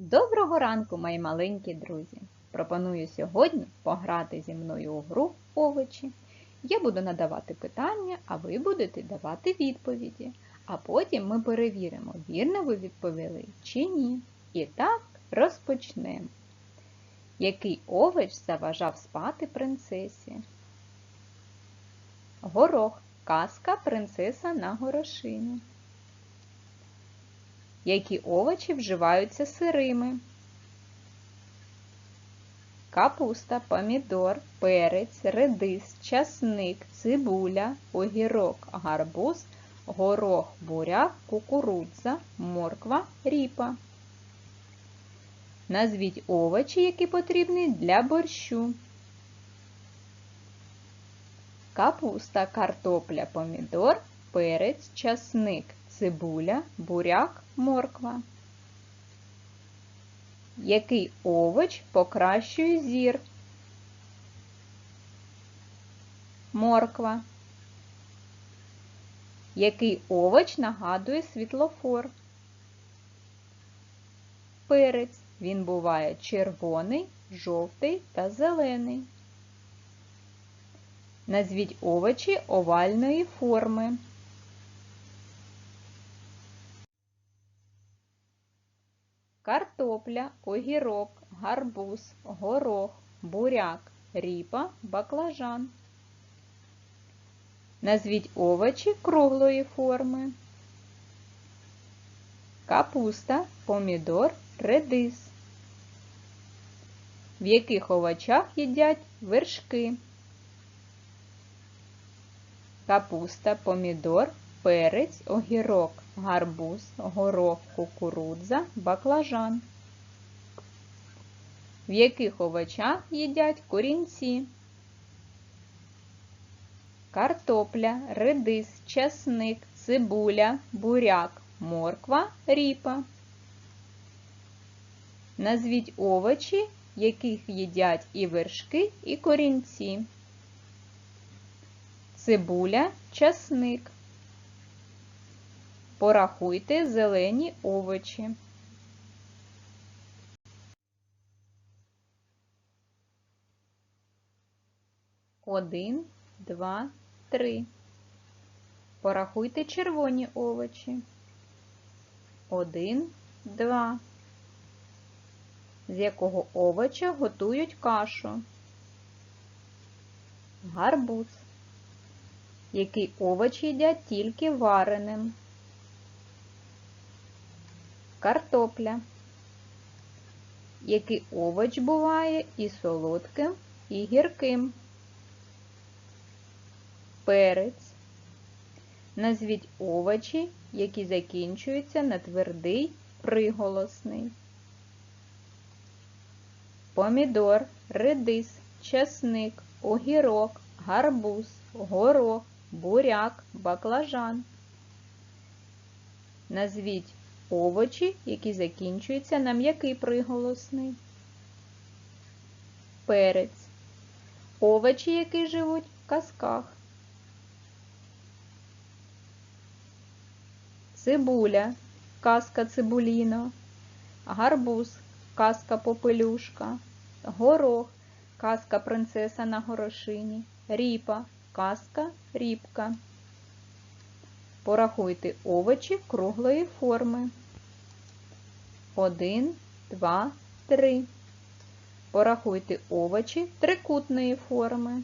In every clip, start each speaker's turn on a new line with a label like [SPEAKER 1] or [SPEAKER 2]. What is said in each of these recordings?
[SPEAKER 1] Доброго ранку, мої маленькі друзі! Пропоную сьогодні пограти зі мною у гру овочі. Я буду надавати питання, а ви будете давати відповіді. А потім ми перевіримо, вірно ви відповіли чи ні. І так розпочнемо. Який овоч заважав спати принцесі? Горох. Казка принцеса на горошині. Які овочі вживаються сирими? Капуста, помідор, перець, редис, часник, цибуля, огірок, гарбуз, горох, буряк, кукурудза, морква, ріпа. Назвіть овочі, які потрібні для борщу. Капуста, картопля, помідор, перець, часник, цибуля, буряк, морква. Який овоч покращує зір? Морква. Який овоч нагадує світлофор? Перець. Він буває червоний, жовтий та зелений. Назвіть овочі овальної форми. Картопля, огірок, гарбуз, горох, буряк, ріпа, баклажан. Назвіть овочі круглої форми. Капуста, помідор, редис. В яких овочах їдять вершки? Капуста, помідор, перець, огірок, гарбуз, горох, кукурудза, баклажан. В яких овочах їдять корінці? Картопля, редис, часник, цибуля, буряк, морква, ріпа. Назвіть овочі, яких їдять і вершки, і корінці. Цибуля, часник. Порахуйте зелені овочі. Один, два, три. Порахуйте червоні овочі. Один, два. З якого овоча готують кашу? Гарбуз. Який овоч їдять тільки вареним? Картопля. Який овоч буває і солодким, і гірким? Перець. Назвіть овочі, які закінчуються на твердий приголосний. Помідор, редис, часник, огірок, гарбуз, горох, буряк, баклажан. Назвіть овочі, які закінчуються на м'який приголосний. Перець. Овочі, які живуть в казках. Цибуля, казка цибуліно, гарбуз, казка попелюшка, горох, казка принцеса на горошині, ріпа, казка рібка. Порахуйте овочі круглої форми. Один, два, три. Порахуйте овочі трикутної форми.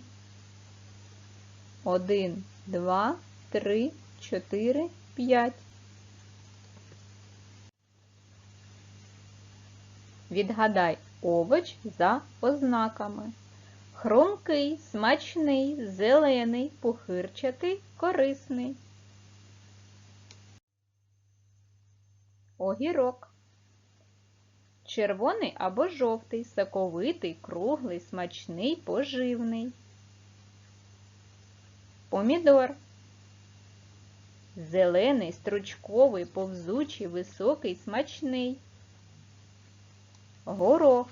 [SPEAKER 1] Один, два, три, чотири, п'ять. Відгадай овоч за ознаками. Хрумкий, смачний, зелений, пухирчатий, корисний. Огірок. Червоний або жовтий, соковитий, круглий, смачний, поживний. Помідор. Зелений, стручковий, повзучий, високий, смачний. Горох.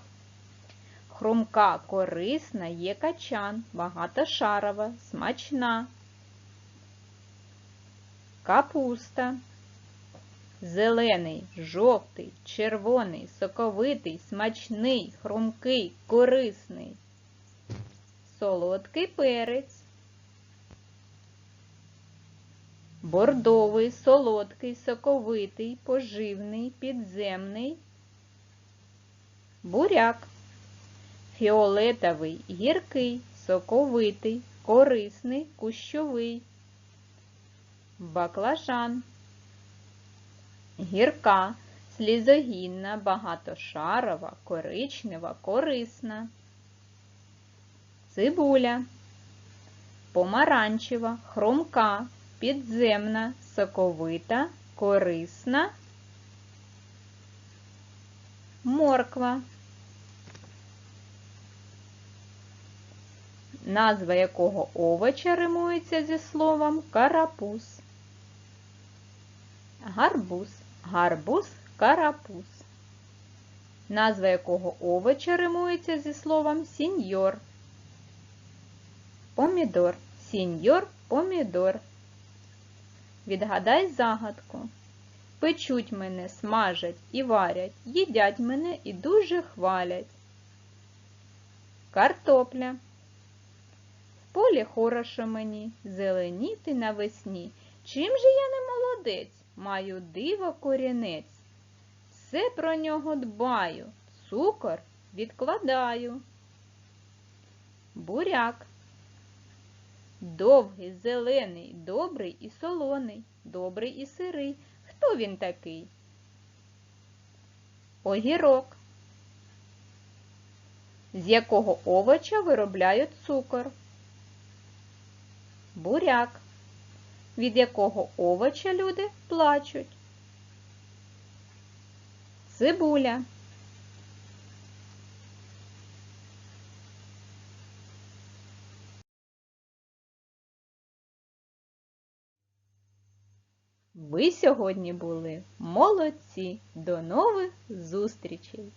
[SPEAKER 1] Хрумка, корисна, є качан, багатошарова, смачна. Капуста. Зелений, жовтий, червоний, соковитий, смачний, хрумкий, корисний. Солодкий перець. Бордовий, солодкий, соковитий, поживний, підземний. Буряк. Фіолетовий, гіркий, соковитий, корисний, кущовий. Баклажан. Гірка, слізогінна, багатошарова, коричнева, корисна. Цибуля. Помаранчева, хромка, підземна, соковита, корисна. Морква. Назва якого овоча римується зі словом карапуз. Гарбуз, гарбуз, карапуз. Назва якого овоча римується зі словом сіньор. Помідор, сіньор, помідор. Відгадай загадку. Печуть мене, смажать і варять, їдять мене і дуже хвалять. Картопля. В полі хорошо мені, зеленіти навесні. Чим же я не молодець? Маю диво корінець. Все про нього дбаю, цукор відкладаю. Буряк. Довгий, зелений, добрий і солоний, добрий і сирий. Хто він такий? Огірок. З якого овоча виробляють цукор? Буряк. Від якого овоча люди плачуть? Цибуля. Ви сьогодні були молодці. До нових зустрічей!